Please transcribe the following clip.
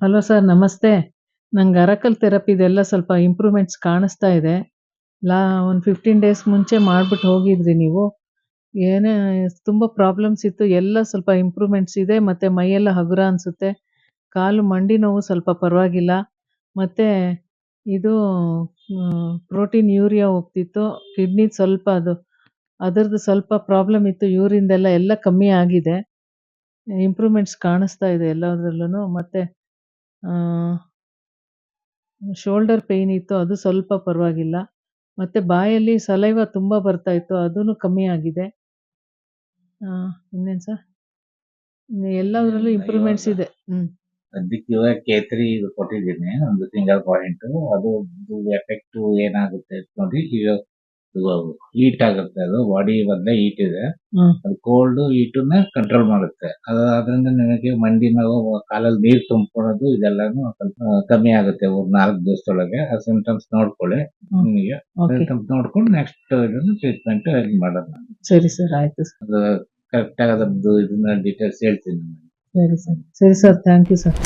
Hello sir, ನಮಸ್ತೆ. ನಂಗೆ ಅರಕಲ್ ಥೆರಪಿದೆಲ್ಲ ಸ್ವಲ್ಪ ಇಂಪ್ರೂವ್‌ಮೆಂಟ್ಸ್ ಕಾಣಿಸ್ತಾ ಇದೆ. ಲಾ, ಒಂದು 15 ಡೇಸ್ ಮುಂಚೆ ಮಾಡಿಬಿಟ್ಟು ಹೋಗಿದ್ರಿ ನೀವು. ಏನೇ, ತುಂಬ ಪ್ರಾಬ್ಲಮ್ಸ್ ಇತ್ತು. ಎಲ್ಲ ಸ್ವಲ್ಪ ಇಂಪ್ರೂವ್‌ಮೆಂಟ್ಸ್ ಇದೆ. ಮತ್ತು ಮೈಯೆಲ್ಲ ಹಗುರ ಅನಿಸುತ್ತೆ ಕಾಲು ಮಂಡಿ ನೋವು ಸ್ವಲ್ಪ ಪರವಾಗಿಲ್ಲ. ಮತ್ತು ಇದು ಪ್ರೋಟೀನ್ ಯೂರಿಯಾ ಹೋಗ್ತಿತ್ತು. ಕಿಡ್ನಿ ಸ್ವಲ್ಪ ಅದು ಅದರದ್ದು ಸ್ವಲ್ಪ ಪ್ರಾಬ್ಲಮ್ ಇತ್ತು ಯೂರಿಂದೆಲ್ಲ ಎಲ್ಲ ಕಮ್ಮಿ ಆಗಿದೆ. ಇಂಪ್ರೂವ್‌ಮೆಂಟ್ಸ್ ಕಾಣಿಸ್ತಾ ಇದೆ ಎಲ್ಲದರಲ್ಲೂ ಮತ್ತೆ ಶೋಲ್ಡರ್ ಪೇನ್ ಇತ್ತು. ಅದು ಸ್ವಲ್ಪ ಪರವಾಗಿಲ್ಲ. ಮತ್ತೆ ಬಾಯಲ್ಲಿ ಸಲೈವ ತುಂಬ ಬರ್ತಾ ಇತ್ತು. ಅದೂ ಕಮ್ಮಿ ಆಗಿದೆ. ಇನ್ನೇನು ಸರ್? ಎಲ್ಲದರಲ್ಲೂ ಇಂಪ್ರೂವ್‌ಮೆಂಟ್ಸ್ ಇದೆ. ಸದ್ಯಕ್ಕೆ ಇವಾಗ K3 ಇದು ಕೊಟ್ಟಿದ್ದೀನಿ. ಒಂದು ಸಿಂಗಲ್ ಪಾಯಿಂಟು. ಅದು ಎಫೆಕ್ಟು ಏನಾಗುತ್ತೆ ನೋಡಿ ಈಗ ಹೀಟ್ ಆಗುತ್ತೆ ಅದು. ಬಾಡಿ ಮೊದ್ಲೇ ಹೀಟ್ ಇದೆ. ಅದು ಹೀಟ್ ಹೀಟನ್ನ ಕಂಟ್ರೋಲ್ ಮಾಡುತ್ತೆ. ಅದು ಅದರಿಂದ ನಿಮಗೆ ಮಂಡಿ ನೋವು, ಕಾಲಲ್ಲಿ ನೀರ್ ತುಂಬಿಕೊಳ್ಳೋದು ಇದೆಲ್ಲಾನು ಸ್ವಲ್ಪ ಕಮ್ಮಿ ಆಗುತ್ತೆ ಒಂದು 4 ದಿವಸದೊಳಗೆ. ಆ ಸಿಂಪ್ಟಮ್ಸ್ ನೋಡ್ಕೊಳ್ಳಿ ನಿಮಗೆ. ಸಿಂಪ್ಟಮ್ಸ್ ನೋಡ್ಕೊಂಡು ನೆಕ್ಸ್ಟ್ ಇದನ್ನು ಟ್ರೀಟ್ಮೆಂಟ್ ಮಾಡೋಣ. ಸರಿ ಸರ್. ಆಯ್ತು ಸರ್. ಅದು ಕರೆಕ್ಟ್ ಆಗದ್ದು ಇದನ್ನ ಡೀಟೇಲ್ಸ್ ಹೇಳ್ತೀನಿ ಸರಿ ಸರ್. ಸರಿ ಸರ್. Thank you sir.